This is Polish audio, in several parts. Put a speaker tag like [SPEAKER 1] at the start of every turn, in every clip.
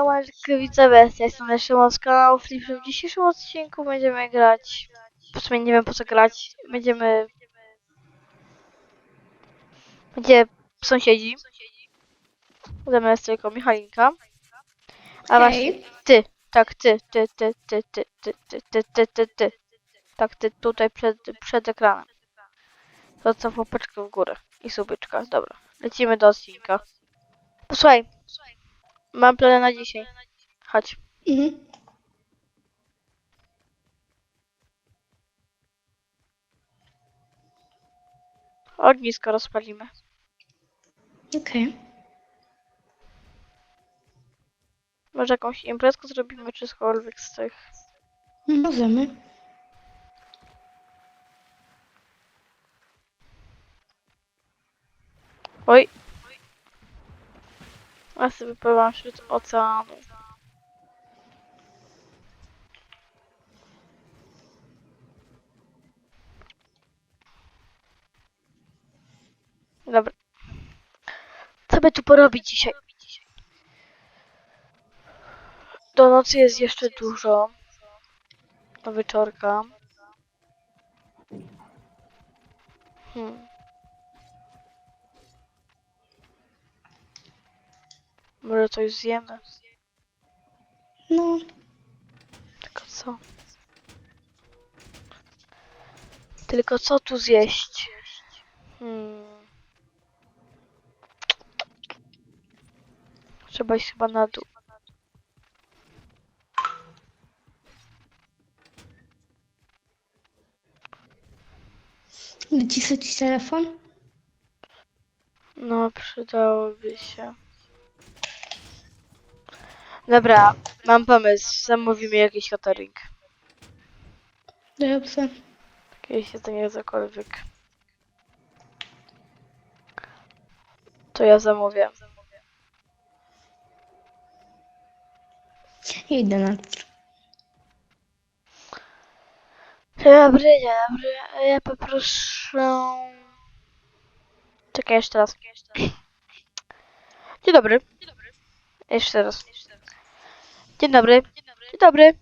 [SPEAKER 1] Siemeczko widzowie, ja jestem na Szymon z kanału Flipsy. W dzisiejszym odcinku będziemy grać... W sumie nie wiem po co grać. Będziemy... Będzie sąsiedzi. Zamiast tylko Michalinka. A właśnie, ty, tak, ty, ty, ty, ty, ty, ty, ty, ty, ty, ty, ty. Tak, ty tutaj przed, przed ekranem. To co w górę i subyczka. Dobra, lecimy do odcinka. Posłuchaj, mam plany na dzisiaj. Chodź.
[SPEAKER 2] Mhm.
[SPEAKER 1] Ognisko rozpalimy.
[SPEAKER 2] Okej.
[SPEAKER 1] Może jakąś imprezkę zrobimy, czy cokolwiek z tych.
[SPEAKER 2] Możemy.
[SPEAKER 1] Oj! Ja sobie wypływam wśród oceanu. Dobra. Co by tu porobić dzisiaj? Do nocy jest jeszcze dużo. Do wieczorka. Hmm. Może coś zjemy.
[SPEAKER 2] No,
[SPEAKER 1] Tylko co? Tylko co tu zjeść? Hmm. Trzeba iść chyba na dół.
[SPEAKER 2] wyciszyć telefon?
[SPEAKER 1] No, przydałoby się. Dobra, mam pomysł. Zamówimy jakiś catering.
[SPEAKER 2] Dobrze.
[SPEAKER 1] Jakieś jedzenie cokolwiek. To ja zamówię.
[SPEAKER 2] Idę na
[SPEAKER 1] Dzień dobry, dzień dobry. Ja poproszę... Czekaj, jeszcze raz. Dzień dobry. Jeszcze raz. Dzień dobry. Dzień dobry.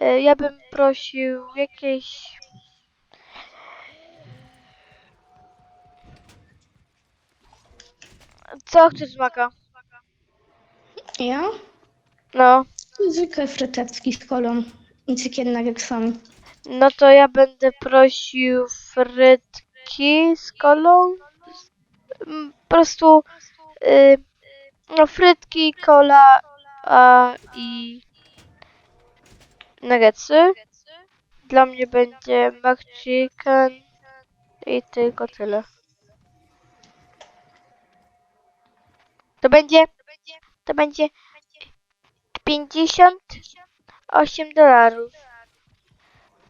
[SPEAKER 1] E, Ja bym prosił jakieś... Co chcesz z maka?
[SPEAKER 2] Ja?
[SPEAKER 1] No.
[SPEAKER 2] Zwykłe fryteczki z kolą i chicken nuggetsami.
[SPEAKER 1] No to ja będę prosił frytki z kolą. Mm, Po prostu y, no frytki, kola a, i nuggetsy. Dla mnie będzie mac chicken i tylko tyle. To będzie to będzie 58 dolarów.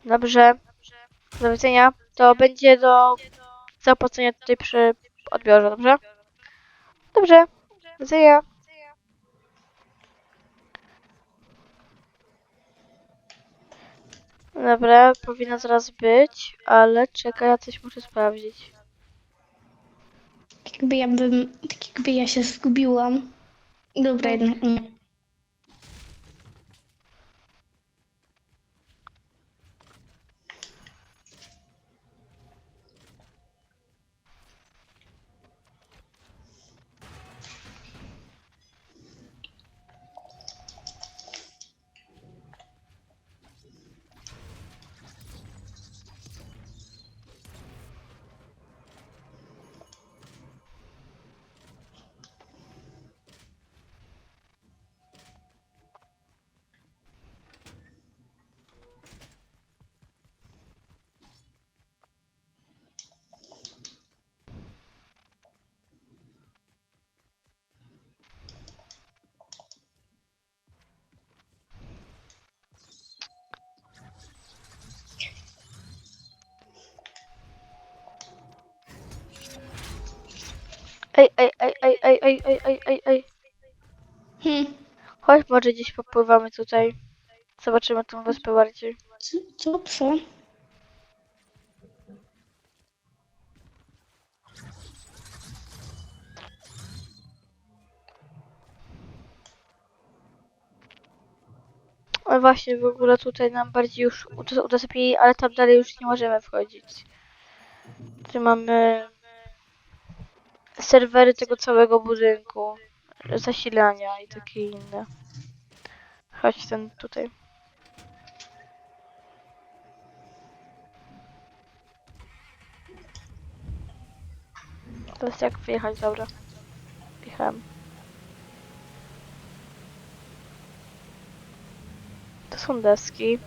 [SPEAKER 1] Dobrze. Do widzenia. To będzie do zapłacenia tutaj przy odbiorze, dobrze? Dobrze. Do widzenia. Dobra, powinna zaraz być, ale czekaj, ja coś muszę sprawdzić.
[SPEAKER 2] Tak jakby ja bym, tak jakby ja się zgubiłam. Dobra, jednak nie.
[SPEAKER 1] Ej, ej, ej, ej, ej, ej, ej, ej, ej, ej.
[SPEAKER 2] Hmm.
[SPEAKER 1] Chodź, może gdzieś popływamy tutaj. Zobaczymy tą wyspę bardziej.
[SPEAKER 2] Co, co, co?
[SPEAKER 1] O właśnie, w ogóle tutaj nam bardziej już udos- udostępnili, ale tam dalej już nie możemy wchodzić. Tu mamy serwery tego całego budynku, zasilania i takie inne. Chodź ten tutaj. Teraz jak wyjechać, dobra. Wjechałem. To są deski.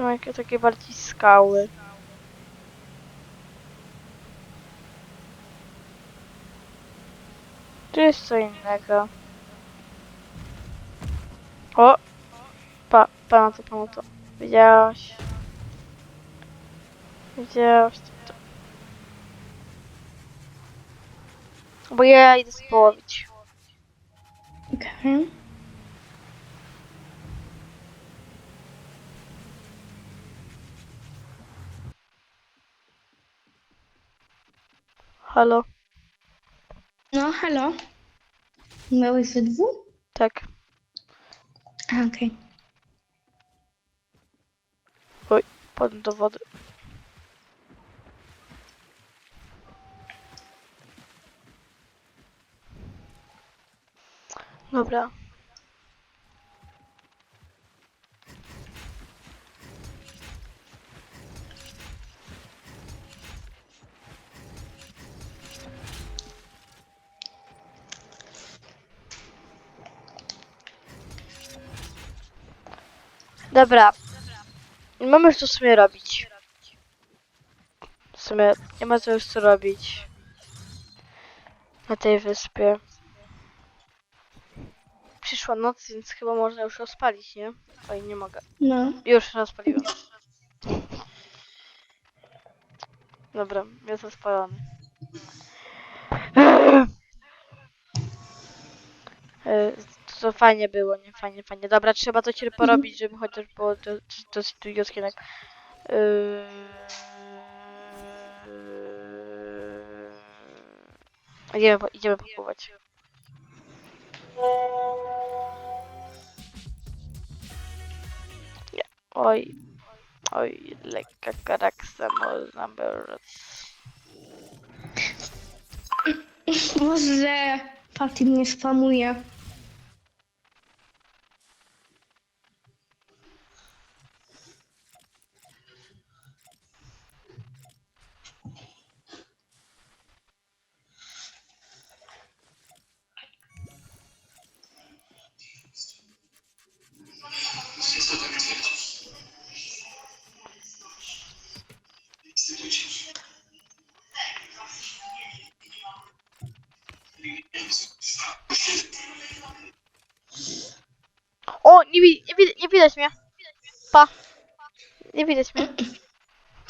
[SPEAKER 1] Są jakieś takie bardziej skały. Tu jest co innego. O! Pa, pa na to, pa na to. Widziałaś? Widziałaś to? to. Bo ja idę społowić.
[SPEAKER 2] Okej.
[SPEAKER 1] Halo?
[SPEAKER 2] No, halo. Miałeś ze dwóch?
[SPEAKER 1] Tak.
[SPEAKER 2] A, okej.
[SPEAKER 1] Padłem do wody. Dobra. Dobra. Nie mamy już co w sumie robić. W sumie nie ma co już co robić. Na tej wyspie. Przyszła noc, więc chyba można już rozpalić, nie? Oj, nie mogę.
[SPEAKER 2] No.
[SPEAKER 1] Już rozpaliłem. Dobra, jest rozpalony. E, To, to fajnie było, nie? Fajnie, fajnie. Dobra, trzeba to cię porobić, żeby chociaż było do- dosyć tu jaskinek. Yy... Idziemy, po- idziemy. Nie. Oj. Oj, lekka karaksa można brać.
[SPEAKER 2] Boże, Patty mnie spamuje.
[SPEAKER 1] Nie, wi- nie, wi- nie widać mnie. Pa. Nie widać mnie.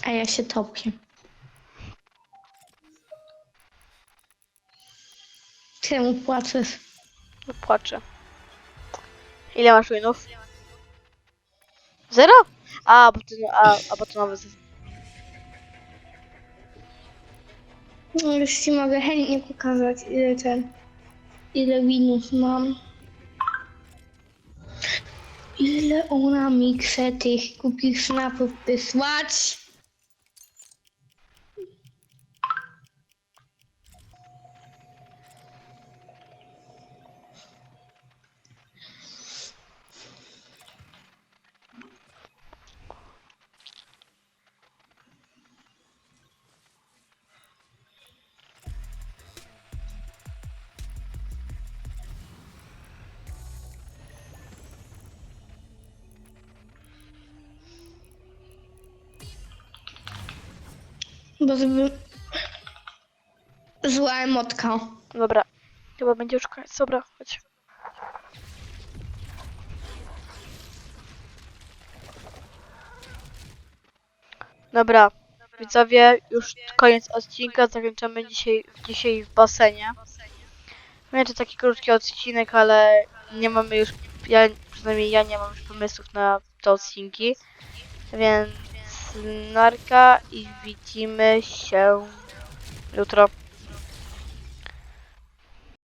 [SPEAKER 2] A ja się topię. Czemu płaczesz?
[SPEAKER 1] No, Płaczę. Ile masz winów? Zero? A, bo to, a, a bo to nowy sezon.
[SPEAKER 2] No, Już ci mogę chętnie pokazać, ile ten, ile winów mam. Ile ona mi chce tych głupich snapów wysłać? Bo żeby... Zła emotka.
[SPEAKER 1] Dobra. Chyba będzie już koniec. Dobra, chodź. Dobra. Widzowie, już koniec odcinka. Zakończamy dzisiaj, dzisiaj w basenie. Wiem, to taki krótki odcinek, ale nie mamy już, ja, przynajmniej ja nie mam już pomysłów na te odcinki. Więc Narka i widzimy się jutro.